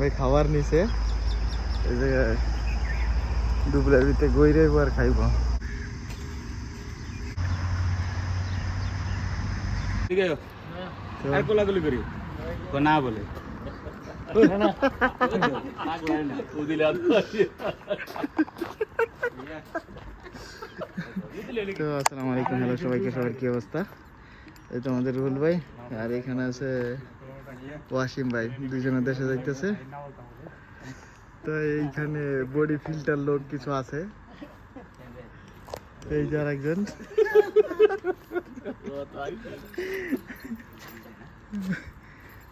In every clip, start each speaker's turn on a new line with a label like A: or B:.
A: ভাই খাবার নিছে। এই জায়গায় দুপুরের ভিতরে গই রইব আর খাইব।
B: না বলে।
A: তো আসসালামু আলাইকুম হ্যালো সবাইকে সবার কি অবস্থা? এই তো আমাদের রুহুল ভাই আর এখানে আছে ওয়াসিম ভাই দুজনে দেশে যাইতেছে। তো এইখানে বডি ফিল্টার লোক কিছু আছে। এই যে আরেকজন।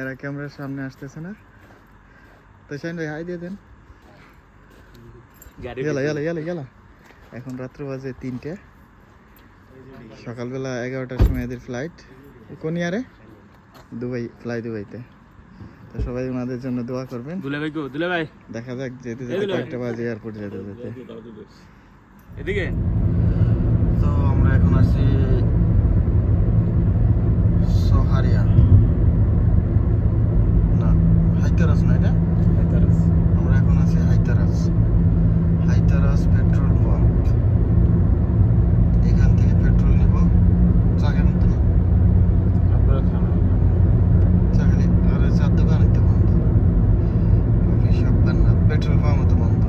A: এরা ক্যামেরার সামনে আসতেছে না। তো শাইন ভাই হাই দিয়ে দেন। গেলা গেলা গেলা গেলা এখন রাত্র বাজে তিনটে। সকালবেলা এগারোটার সময় এদের ফ্লাইট কোন ইয়ারে দুবাই ফ্লাই দুবাইতে। তো সবাই ওনাদের জন্য দোয়া করবেন।
B: দুলে ভাই গো দুলে ভাই।
A: দেখা যাক যেতে যেতে
B: একটা
A: কয়েকটা বাজে এয়ারপোর্ট যেতে যেতে।
B: এদিকে
A: তো আমরা এখন আছি সোহারিয়া না হাইতারাস না এটা আমরা এখন আছি হাইতারাস হাইতারাস পেট্রোল পাম্প এখান থেকে পেট্রোল নিব চাকের মতো না চাকরি আর চার দোকান তো বন্ধ কফি শপ না পেট্রোল পাম্প তো বন্ধ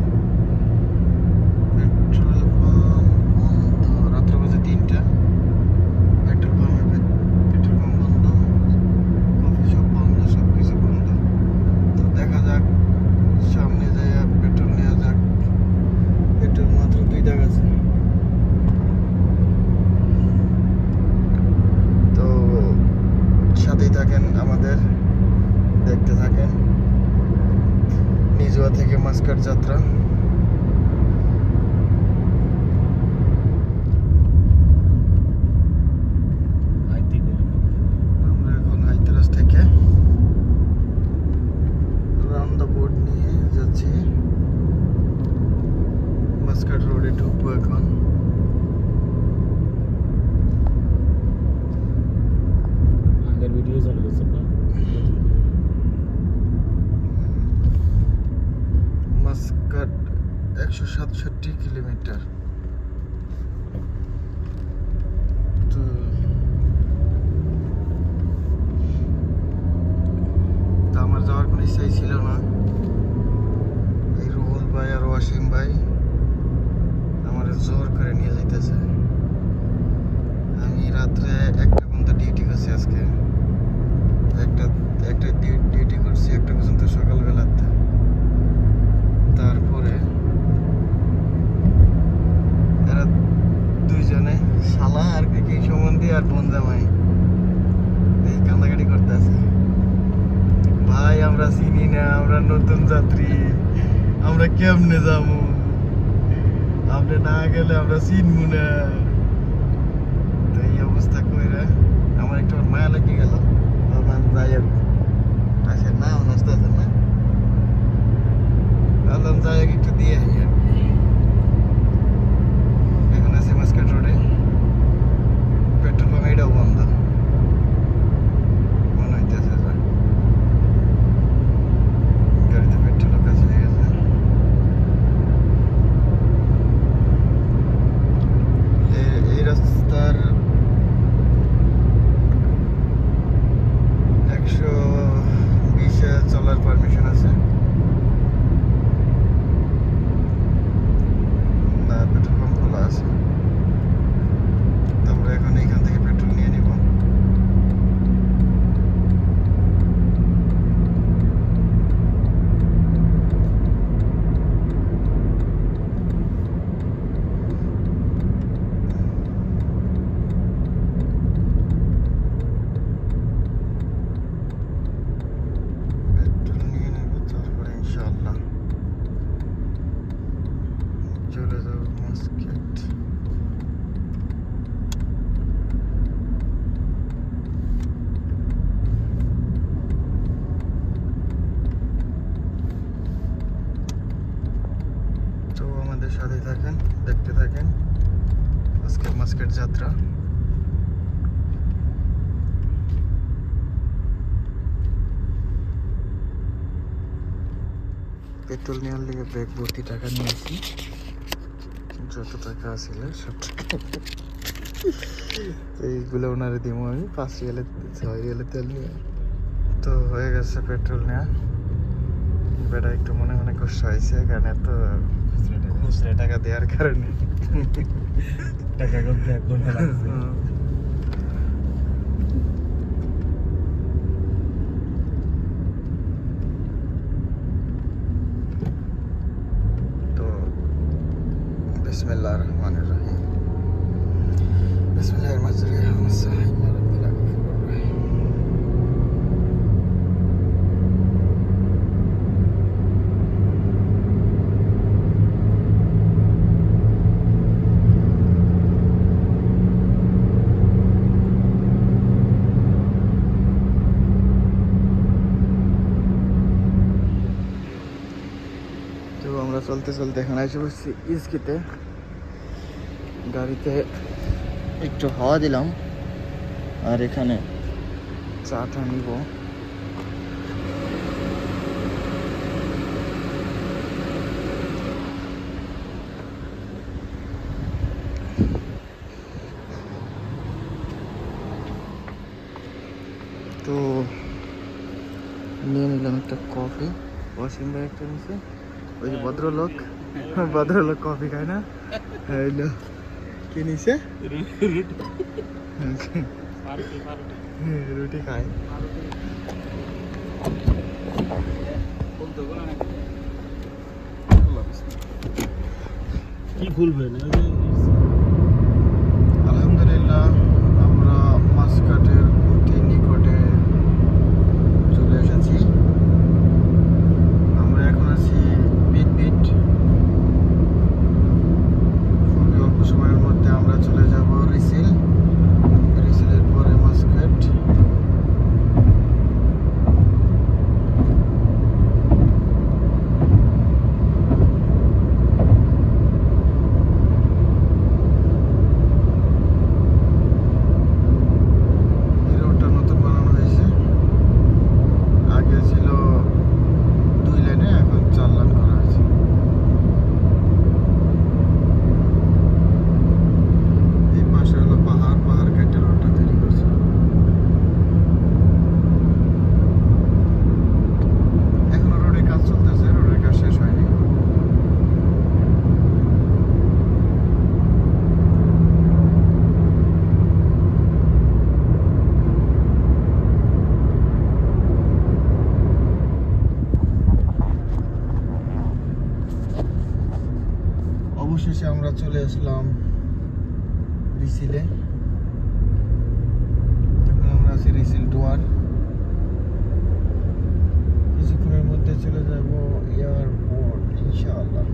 A: পেট্রোল পাম্প বন্ধ রাত্র বাজে তিনটা পেট্রোল পাম্পে পেট্রোল পাম্প বন্ধ কফি শপ বন্ধ সব কিছু বন্ধ তো দেখা যাক সামনে যাই পেট্রোল নেওয়া যাক পেট্রোল মাত্র দুই টাকা আছে তো সাথেই থাকেন আমাদের দেখতে থাকেন নিজুয়া থেকে মাস্কার যাত্রা আমরা এখন হাইতারাস থেকে রাউন্ড দ্য বোর্ড নিয়ে যাচ্ছি মাস্কাট রোডে ঢুকবো এখন
B: আগের ভিডিও চালু করছে না
A: মাস্কাট একশো সাতষট্টি কিলোমিটার তো তা আমার যাওয়ার কোনো ইচ্ছাই ছিল না এই রুহুল ভাই আর ওয়াসিম ভাই আমার জোর করে নিয়ে যাইতেছে। আমি রাত্রে একটা পর্যন্ত ডিউটি করছি আজকে। একটা একটা ডিউটি করছি একটা পর্যন্ত সকালবেলাতে। তারপরে এরা দুইজনে শালা আর কি সম্বন্ধী আর বোন জামাই। এই কান্দাকাটি করতেছে। ভাই, আমরা চিনি না, আমরা নতুন যাত্রী। আমরা কেমনে যাব? আপনি না গেলে আমরা চিনবো না। তো এই অবস্থা কইরা আমার একটু মায়া লেগে গেল। ভাবলাম যাই আসেন না আসতে আছে না। ভাবলাম যাই একটু দিয়ে আই আর কি এখন আছে মাস্কাট রোডে পেট্রোল পাম্প এটাও বন্ধ মনে হইতেছে যা গাড়িতে পেট্রোল কাছে হয়ে গেছে এ- এই রাস্তার একশো বিশে চলার পারমিশন আছে না পেট্রোল পাম্প খোলা আছে তো আমরা এখন এইখান থেকে পেট্রোল নিয়ে নিব পেট্রোল নিয়ে নেব তারপরে ইনশাআল্লাহ চলে যাব মাস্কেট তো আমাদের সাথে থাকেন দেখতে থাকেন আজকে মাস্কেট যাত্রা। পেট্রোল নেওয়ার লিগে ব্যাগ ভর্তি টাকা নিয়েছি। যত টাকা আছিল সব এইগুলো ওনারে দিব আমি, পাঁচ রিয়ালে, ছয় রিয়ালে তেল নিয়ে। তো হয়ে গেছে পেট্রোল নেওয়া বেটা একটু মনে মনে কষ্ট হয়েছে, কারণ এত খুচরা টাকা দেওয়ার কারণে।
B: টাকা করতে এক ঘন্টা লাগছে
A: হুম। তো বিসমিল্লাহির রহমানির রহিম বিসমিল্লাহির রহমানির রহিম আমরা চলতে চলতে এখন এসে বসছি। ইসকিতে। গাড়িতে একটু হাওয়া দিলাম। আর এখানে চাটা নিব। তো নিয়ে নিলাম একটা কফি। ওয়াসিম ভাই একটা নিছে ওই যে ভদ্রলোক ভদ্রলোক কফি খায় না? হ্যালো কি নিছে? রুটি খায়।
B: কি খুলবেন
A: আলহামদুলিল্লাহ আমরা মাসকাটের অতি নিকটে চলে এসেছি আমরা এখন আছি বিট বিট খুবই অল্প সময়ের মধ্যে আমরা চলে যাব রিসিল রিসিলের পরে মাসকাট এই রোডটা নতুন বানানো হয়েছে আগে ছিল দুই লেনে এখন চার লাইন করা হয়েছে এই পাশে হলো পাহাড় পাহাড় কেটে রোডটা তৈরি করছে এখনও রোডের কাজ চলতেছে রোডের কাজ শেষ হয়নি অবশেষে আমরা চলে আসলাম রিসিলে এখন আমরা আছি রিসিল ডুয়ার কিছুক্ষণের মধ্যে চলে যাব এয়ারপোর্ট ইনশাআল্লাহ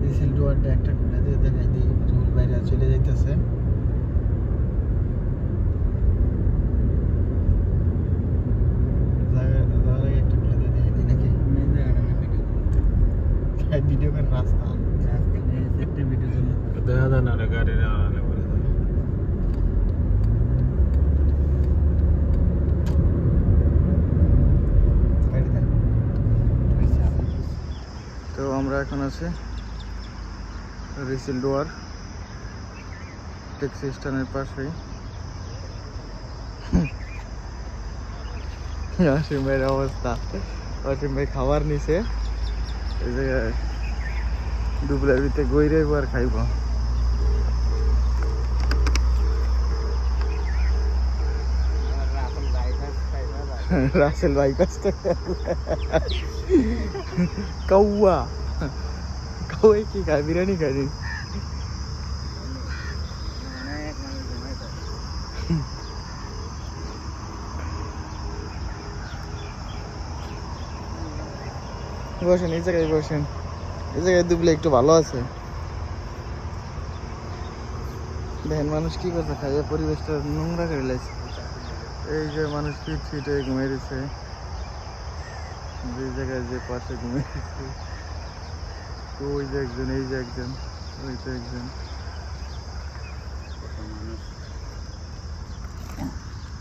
A: রিসিল ডুয়ারটা একটা খুলে দিয়ে দেখাই দিই রুল বাইরে চলে যাইতেছে জায়গা- জায়গায় একটা খুলে দিয়ে দেখাই দিই নাকি হ্যাঁ, ভিডিও করার রাস্তা
B: দেখা যায় না রে গাড়ি আনালে বলে
A: গাড়ি দেন। তো আমরা এখন আছি। রিসিল ট্যাক্সি স্ট্যান্ডের পাশেই। অসীম অবস্থা। অসীম খাবার নিছে। এই জায়গায় দুপুরের ভিতরে গই আর খাইব। রাসেল বাইপাস কৌয়া। কৌয়াই কি খায়? বিরিয়ানি খায়নি বসেন, এই জায়গায় বসেন। এই জায়গায় দুবলে একটু ভালো আছে। দেখেন মানুষ কি করছে, খাইয়ে পরিবেশটা নোংরা করে লাগছে এই যে মানুষ ফিট ফিট হয়ে ঘুমিয়ে দিচ্ছে যে জায়গায় যে পাশে ঘুমিয়ে দিচ্ছে তো ওই যে একজন এই যে একজন ওই তো একজন।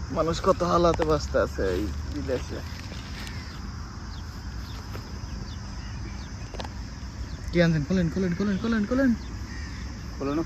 B: মানুষ? কত হালাতে বাঁচতে আছে এই বিদেশে। কি আনছেন? খোলেন খোলেন খোলেন খোলেন খোলেন।
A: খোলেন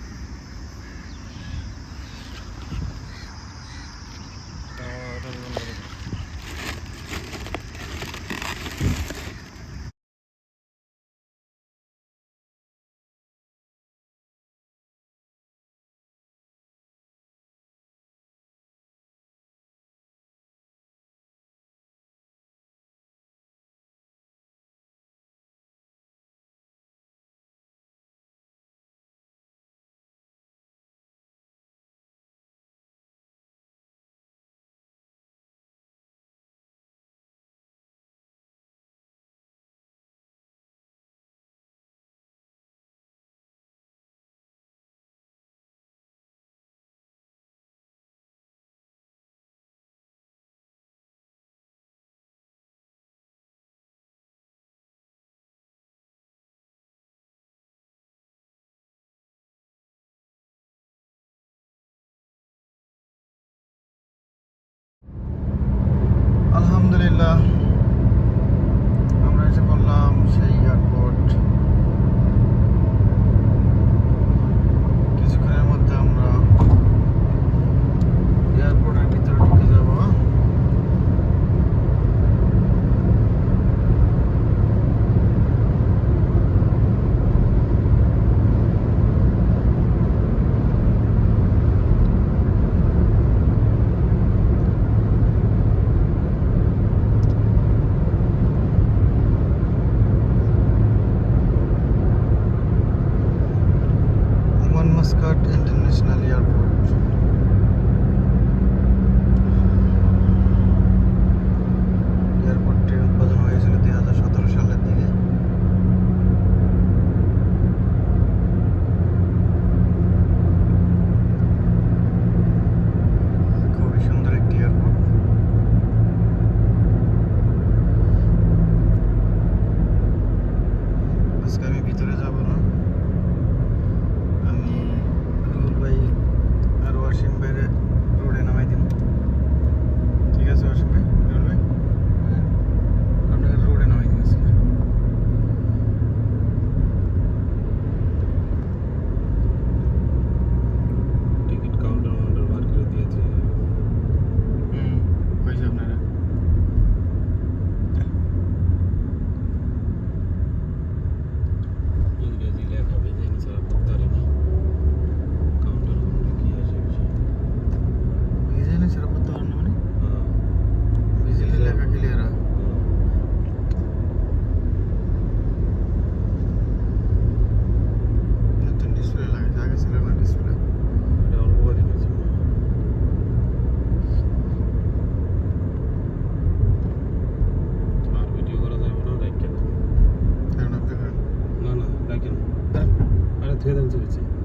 A: uh,
B: credibility.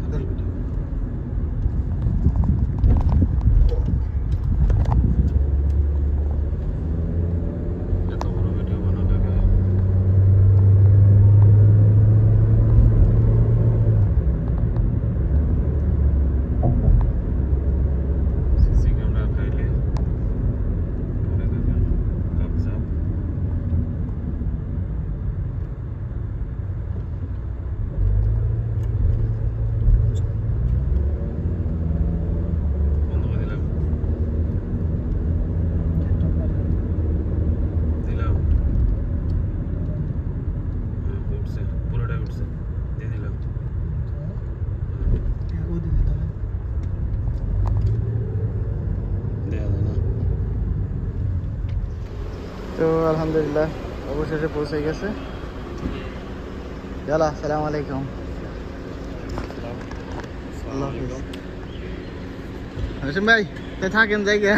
B: আলহামদুলিল্লাহ, অবশেষে পৌঁছে গেছে। ইয়ালা, সালাম আলাইকুম। আল্লাহ হাসিম ভাই তাই থাকেন জায়গা।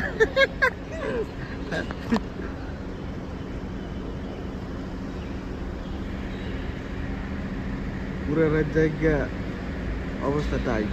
B: পুরো রাত জায়গা, অবস্থা তাই।